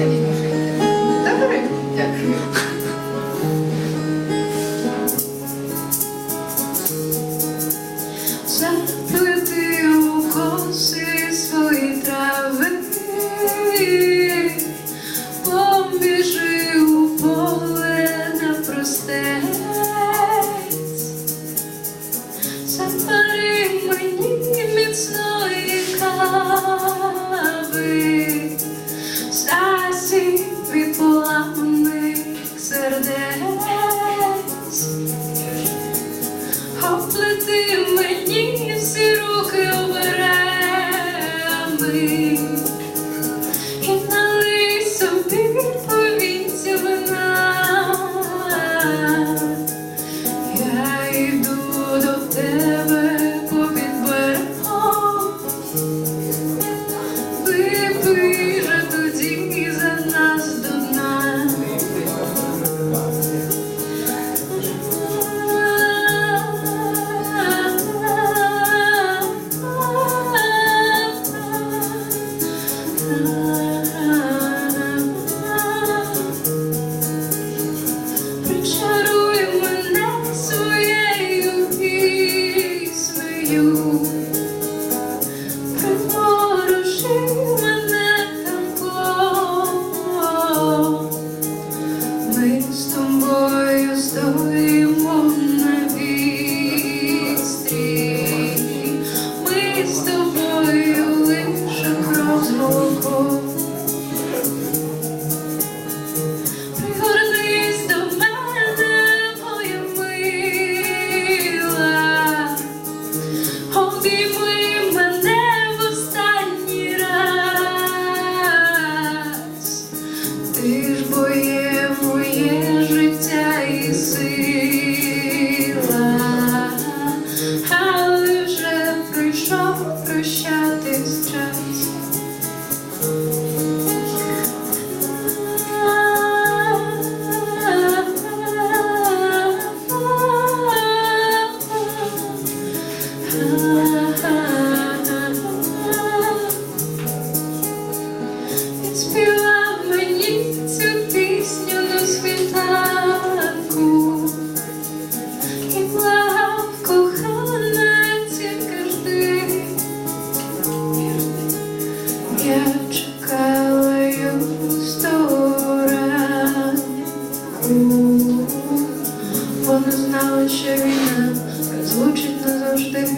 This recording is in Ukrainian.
Добре, дякую. Заплети у коси свої трави, побіжи поле на простець, запари мені міцної кави, засіб від поламаних сердець. Оплети мені всі руки обереми і налий собі повіці вина. Lord. прийшов прощатись час. ще війна, розлучить назавжди.